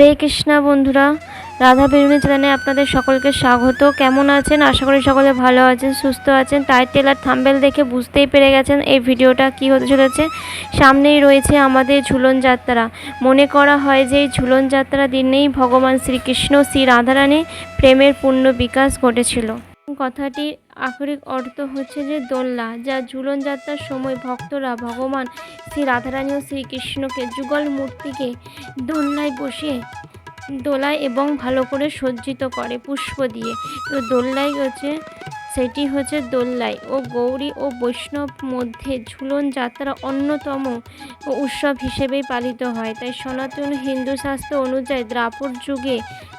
হরে কৃষ্ণা বন্ধুরা, রাধা বেরুনি চ্যানেলে আপনাদের সকলকে স্বাগত। কেমন আছেন? আশা করি সকলে ভালো আছেন, সুস্থ আছেন। টাইটেল আর থাম্বেল দেখে বুঝতেই পেরে গেছেন এই ভিডিওটা কি হতে চলেছে। সামনেই রয়েছে আমাদের ঝুলন যাত্রা। মনে করা হয় যে এই ঝুলন যাত্রা দিনেই ভগবান শ্রীকৃষ্ণ শ্রী রাধারানী প্রেমের পূর্ণ বিকাশ ঘটেছিল। কথাটির আক্ষরিক অর্থ হচ্ছে যে দোলনা যা ঝুলন যাত্রার সময় ভক্তরা ভগবান শ্রী রাধারানী ও শ্রীকৃষ্ণকে যুগল মূর্তিকে দোলনায় বসে দোলায় এবং ভালো করে সজ্জিত করে, পুষ্প দিয়ে। তো দোলনায় হচ্ছে সেটি হচ্ছে দোল্লাই ও গৌরী ও বৈষ্ণব মধ্যে ঝুলন যাত্রা অন্যতম উৎসব হিসেবেই পালিত হয়। তাই সনাতন হিন্দু শাস্ত্র অনুযায়ী দ্রাপর যুগে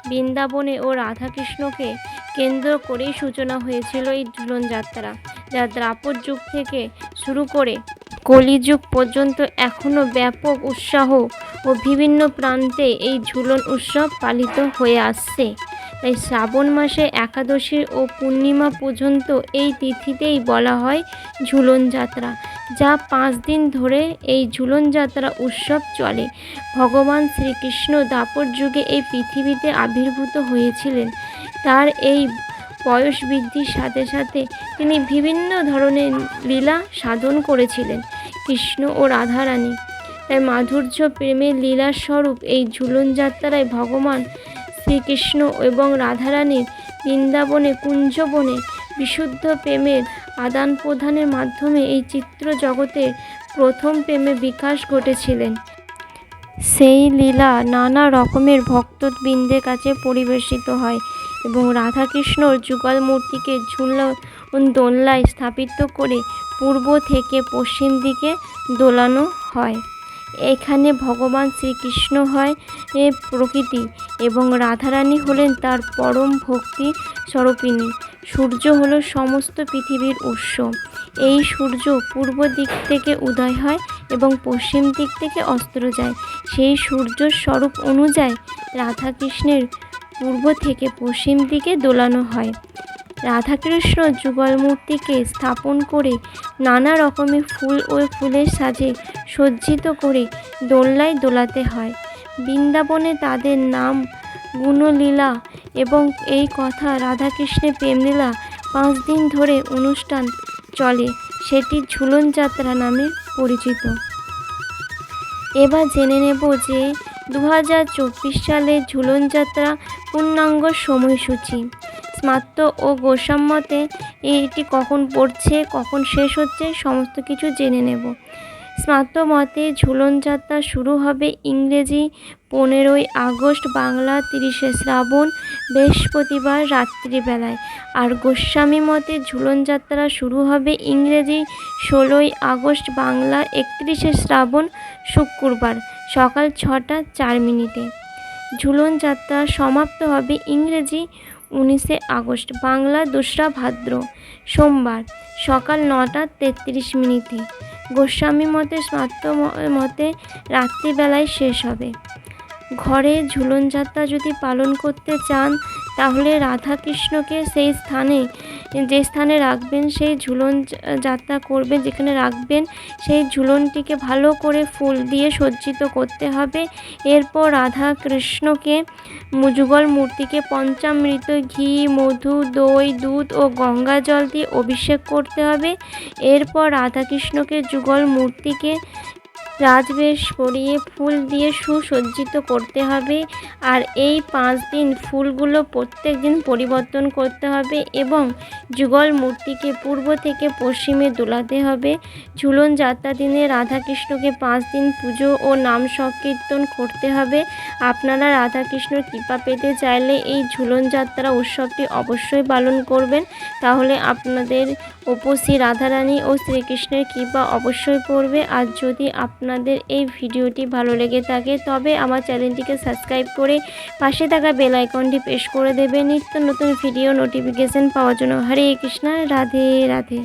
বৃন্দাবনে ও রাধাকৃষ্ণকে কেন্দ্র করেই সূচনা হয়েছিল এই ঝুলন যাত্রা, যা দ্রাপর যুগ থেকে শুরু করে কলিযুগ পর্যন্ত এখনও ব্যাপক উৎসাহ ও বিভিন্ন প্রান্তে এই ঝুলন উৎসব পালিত হয়ে আসছে। তাই শ্রাবণ মাসে একাদশী ও পূর্ণিমা পর্যন্ত এই তিথিতেই বলা হয় ঝুলন যাত্রা, যা পাঁচ দিন ধরে এই ঝুলন যাত্রা উৎসব চলে। ভগবান শ্রীকৃষ্ণ দাপর যুগে এই পৃথিবীতে আবির্ভূত হয়েছিলেন। তার এই বয়স বৃদ্ধির সাথে সাথে তিনি বিভিন্ন ধরনের লীলা সাধন করেছিলেন, কৃষ্ণ ও রাধারানী। তাই মাধুর্য, প্রেমের লীলার স্বরূপ এই ঝুলন যাত্রায় ভগবান শ্রীকৃষ্ণ এবং রাধারানীর বৃন্দাবনে, কুঞ্জবনে বিশুদ্ধ প্রেমের আদান প্রদানের মাধ্যমে এই চিত্র জগতে প্রথম প্রেমে বিকাশ ঘটেছিলেন। সেই লীলা নানা রকমের ভক্তবৃন্দের কাছে পরিবেশিত হয় এবং রাধাকৃষ্ণর যুগল মূর্তিকে ঝুলন দোলনায় স্থাপিত করে পূর্ব থেকে পশ্চিম দিকে দোলানো হয়। এখানে ভগবান শ্রীকৃষ্ণ হয় প্রকৃতি, এবং রাধারানী হলেন তার পরম ভক্তি স্বরূপিণী। সূর্য হলো সমস্ত পৃথিবীর উৎস। এই সূর্য পূর্ব দিক থেকে উদয় হয় এবং পশ্চিম দিক থেকে অস্ত যায়। সেই সূর্যর স্বরূপ অনুযায়ী রাধাকৃষ্ণের পূর্ব থেকে পশ্চিম দিকে দোলানো হয়। রাধাকৃষ্ণ যুগল মূর্তিকে স্থাপন করে নানা রকমের ফুল ও ফুলের সাজে সজ্জিত করে দোলনায় দোলাতে হয়। বৃন্দাবনে তাদের নাম গুণলীলা এবং এই কথা রাধাকৃষ্ণের প্রেমলীলা পাঁচ দিন ধরে অনুষ্ঠান চলে। সেটি ঝুলন যাত্রা নামে পরিচিত। এবার জেনে নেব যে দু হাজার চব্বিশ সালে ঝুলন যাত্রা পূর্ণাঙ্গ সময়সূচি। স্মার্ত ও গোস্বামতে এটি কখন পড়ছে, কখন শেষ হচ্ছে, সমস্ত কিছু জেনে নেব। স্মার্ত মতে ঝুলন যাত্রা শুরু হবে ইংরেজি পনেরোই আগস্ট বাংলা তিরিশে শ্রাবণ বৃহস্পতিবার রাত্রিবেলায়। আর গোস্বামী মতে ঝুলন যাত্রা শুরু হবে ইংরেজি ষোলোই আগস্ট বাংলা একত্রিশে শ্রাবণ শুক্রবার সকাল ছটা চার মিনিটে। ঝুলন যাত্রা সমাপ্ত হবে ইংরেজি উনিশে আগস্ট, বাংলা দোসরা ভাদ্র, সোমবার, সকাল নটা তেত্রিশ মিনিটে। গোস্বামী মতে স্মার্ত মতে রাত্রিবেলায় শেষ হবে। ঘরে ঝুলন যাত্রা যদি পালন করতে চান তাহলে রাধাকৃষ্ণকে সেই স্থানে, যে স্থানে রাখবেন সেই ঝুলন যাত্রা করবেন, যেখানে রাখবেন সেই ঝুলনটিকে ভালো করে ফুল দিয়ে সজ্জিত করতে হবে। এরপর রাধা কৃষ্ণকে যুগল মূর্তিকে পঞ্চামৃত ঘি, মধু, দই, দুধ ও গঙ্গা জল দিয়ে অভিষেক করতে হবে। এরপর রাধাকৃষ্ণকে যুগল মূর্তিকে রাজবেশ পরিয়ে ফুল দিয়ে সুসজ্জিত করতে হবে আর এই পাঁচ দিন ফুলগুলো প্রত্যেক দিন পরিবর্তন করতে হবে এবং যুগল মূর্তিকে পূর্ব থেকে পশ্চিমে দোলাতে হবে। ঝুলন যাত্রা দিনে রাধাকৃষ্ণকে পাঁচ দিন পুজো ও নাম সংকীর্তন করতে হবে। আপনারা রাধাকৃষ্ণর কৃপা পেতে চাইলে এই ঝুলন যাত্রা উৎসবটি অবশ্যই পালন করবেন। তাহলে আপনাদের ওপর শ্রী রাধারানী ও শ্রীকৃষ্ণের কৃপা অবশ্যই পড়বে। আর যদি আপনাদের এই ভিডিওটি ভালো লেগে থাকে, তবে আমার চ্যানেলটিকে সাবস্ক্রাইব করে পাশে থাকা বেল আইকনটি প্রেস করে দেবে নিত্য নতুন ভিডিও নোটিফিকেশান পাওয়ার জন্য হরে কৃষ্ণ, রাধে রাধে।